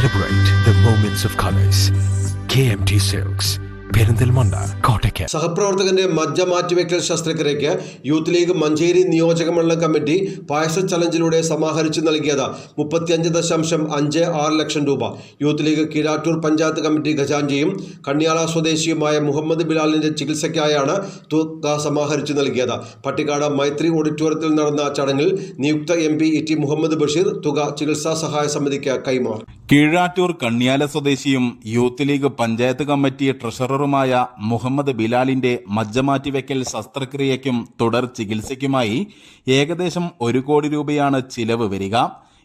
Celebrate the moments of colors. KMT Silks, Perinthalmanna കോട്ടയ്ക്ക്. സഹപ്രവർത്തകന്റെ മജ്ജ മാറ്റിവെക്കൽ ശസ്ത്രക്രിയയ്ക്ക് യൂത്ത് ലീഗ് മഞ്ചേരി നിയോജക മണ്ഡലം കമ്മിറ്റി പായസ ചലഞ്ചിലൂടെ സമാഹരിച്ചു നൽകിയത് മുപ്പത്തിയഞ്ച് ദശാംശം അഞ്ച് ആറ് ലക്ഷം രൂപ. Youth league Keezhattur panchayat committee ഖജാൻജിയും Kanyala സ്വദേശിയുമായ മുഹമ്മദ് ബിലാലിന്റെ ചികിത്സയ്ക്കായാണ് തുക സമാഹരിച്ചു നൽകിയത്. പട്ടിക്കാട് മൈത്രി ഓഡിറ്റോറിയത്തിൽ നടന്ന ചടങ്ങിൽ നിയുക്ത M P E T Muhammad Basheer തുക ചികിത്സാ സഹായ സമിതിക്ക് കൈമാറി. കീഴാറ്റൂർ കണ്യാല സ്വദേശിയും യൂത്ത് ലീഗ് പഞ്ചായത്ത് കമ്മിറ്റി ട്രഷററുമായ മുഹമ്മദ് ബിലാലിന്റെ മജ്ജമാറ്റിവെക്കൽ ശസ്ത്രക്രിയയ്ക്കും തുടർ ചികിത്സയ്ക്കുമായി ഏകദേശം ഒരു കോടി രൂപയാണ് ചിലവ് വരിക.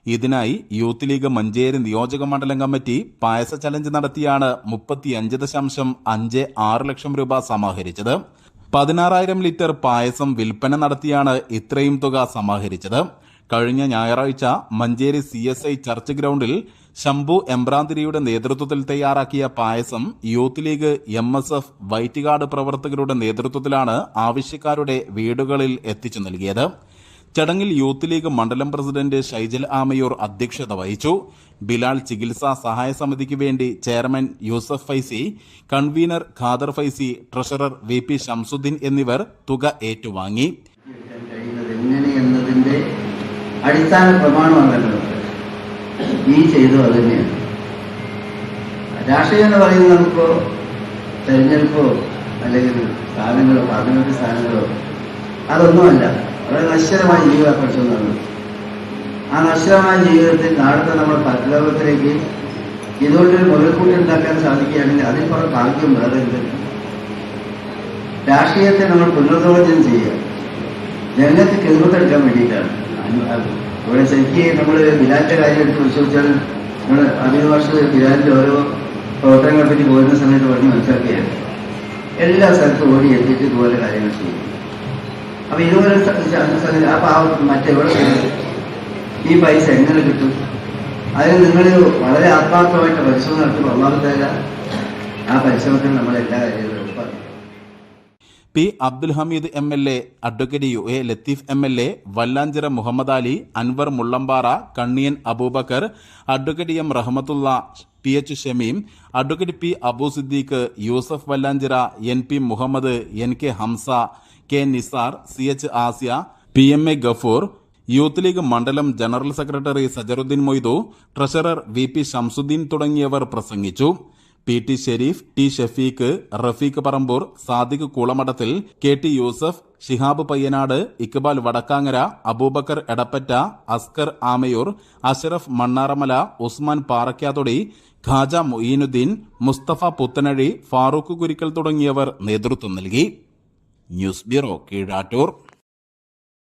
ഇതിനായി യൂത്ത് ലീഗ് മഞ്ചേരി നിയോജക മണ്ഡലം കമ്മിറ്റി പായസ ചലഞ്ച് നടത്തിയാണ് മുപ്പത്തിയഞ്ച് ദശാംശം അഞ്ച് ആറ് ലക്ഷം രൂപ സമാഹരിച്ചത്. പതിനാറായിരം ലിറ്റർ പായസം വിൽപ്പന നടത്തിയാണ് ഇത്രയും തുക സമാഹരിച്ചത്. കഴിഞ്ഞ ഞായറാഴ്ച Manjeri C S I church ഗ്രൗണ്ടിൽ ശംഭു എംബ്രാന്തിരിയുടെ നേതൃത്വത്തിൽ തയ്യാറാക്കിയ payasam youth league M S F white guard പ്രവർത്തകരുടെ നേതൃത്വത്തിലാണ് ആവശ്യക്കാരുടെ വീടുകളിൽ എത്തിച്ചു നൽകിയത്. ചടങ്ങിൽ യൂത്ത് ലീഗ് മണ്ഡലം പ്രസിഡന്റ് ഷൈജൽ ആമയൂർ അധ്യക്ഷത വഹിച്ചു. ബിലാൽ ചികിത്സാ സഹായ സമിതിക്ക് വേണ്ടി chairman Yusuf Faizy convener Khader Faizy treasurer V P Shamsuddin എന്നിവർ തുക ഏറ്റുവാങ്ങി. അടിസ്ഥാന പ്രമാണമാണല്ലോ ഈ ചെയ്തു അത് തന്നെയാണ് രാഷ്ട്രീയം എന്ന് പറയുന്നത് നമുക്കോ തെരഞ്ഞെടുപ്പോ അല്ലെങ്കിൽ സ്ഥാനങ്ങളോ പാർലമെന്റ് സ്ഥാനങ്ങളോ അതൊന്നുമല്ല. വളരെ നശ്വരമായ ജീവിതം പഠിച്ചതാണ് ആ നശ്വരമായ ജീവിതത്തിൽ നാളത്തെ നമ്മുടെ പരലോകത്തിലേക്ക് ഇതുകൊണ്ടൊരു മുതൽക്കൂട്ടി ഉണ്ടാക്കാൻ സാധിക്കുകയാണെങ്കിൽ അതിൽ കുറെ ഭാഗ്യം വേറെ എന്ത് രാഷ്ട്രീയത്തെ നമ്മൾ പുനർനിർവചനം ചെയ്യുക. ജനങ്ങൾക്ക് കേന്ദ്രത്തെടുക്കാൻ വേണ്ടിയിട്ടാണ്. ഇവിടെ ശരിക്ക് നമ്മൾ ബിലാലിന്റെ കാര്യം പരിശോധിച്ചാൽ നമ്മൾ അധിക വർഷം ബിലാലിന്റെ ഓരോ പ്രവർത്തനങ്ങളെ പറ്റി പോരുന്ന സമയത്ത് പറഞ്ഞ് മനസ്സിലാക്കിയാണ് എല്ലാ സ്ഥലത്തും ഓടി എത്തിയിട്ട് ഇതുപോലെ കാര്യങ്ങൾ ചെയ്യും. അപ്പൊ ഇതുപോലെ ആ പാവം മറ്റെവിടെ ഈ പൈസ എങ്ങനെ കിട്ടും? അതിന് നിങ്ങൾ വളരെ ആത്മാർത്ഥമായിട്ട് പരിശ്രമം നടത്തി ഒന്നാമത്തേല ആ പരിശ്രമത്തിൽ നമ്മൾ എല്ലാ കാര്യങ്ങളും P Abdul Hameed M L A advocate U A Latheef M L A Vallanchira Muhammad Ali Anwar Mullampara Kanniyan Abubakar advocate M Rahmathulla P H Shameem advocate P Abu Siddique Yusuf Vallanchira N P Muhammad N K Hamza K Nisar C H Asiya P M A Gafoor youth league മണ്ഡലം general secretary Sajaruddin Moidu treasurer V P Shamsuddin തുടങ്ങിയവർ പ്രസംഗിച്ചു. P T Shareef T Shafeeq Rafeeq Parambur Sadiq Koolamadathil K T Yusuf Shihab Payyanad Iqbal Vadakkangara Abubakar Edappatta Askar Amayur Ashraf Mannaramala Usman Parakkathodi Khaja Moinuddin Musthafa Puthanazhi Farooq Kurikkal തുടങ്ങിയവർ നേതൃത്വം നൽകി. News bureau Keezhattur.